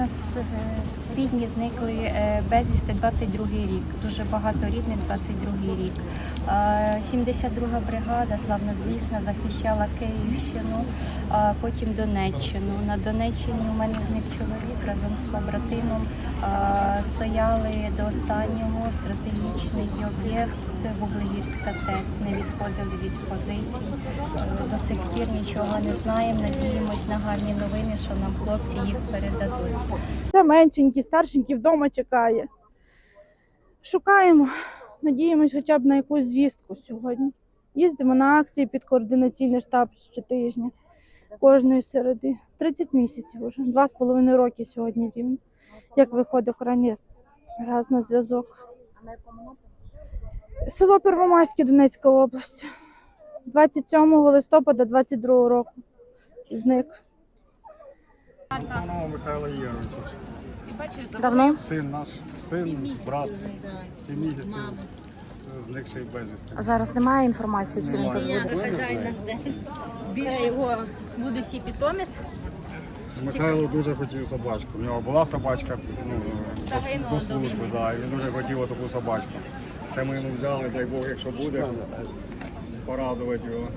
нас е, рідні зникли е, безвісти 22-й рік. Дуже багато рідних 22-й рік. Е, 72-га бригада, славнозвісна, захищала Київщину, а потім Донеччину. На Донеччині у мене зник чоловік разом з побратимом. Стояли до останнього стратегічний об'єкт Вуглегірська ТЕЦ. Не відходили від позицій. Е, До сих пір нічого не знаємо. Надіємось на гарні новини, що нам хлопці їх передадуть. Це меншенький, старшенький вдома чекає. Шукаємо, надіємось хоча б на якусь звістку сьогодні. Їздимо на акції під координаційний штаб щотижня, кожної середи. 30 місяців уже, два з половиною роки сьогодні рівно. Як виходить крайній раз на зв'язок. Село Первомайське, Донецька область. 27 листопада 22 року зник. Антонова Михайло Єровича. Давно? Син наш, син, брат, 7 місяців зникший безвісти. А зараз немає інформації, чи він тут Немає. буде? Це його будущий питомець. Михайло дуже хотів собачку. У нього була собачка ну, до служби, да, і він дуже хотів таку собачку. Це ми йому взяли, дай Бог, якщо буде, порадувати його.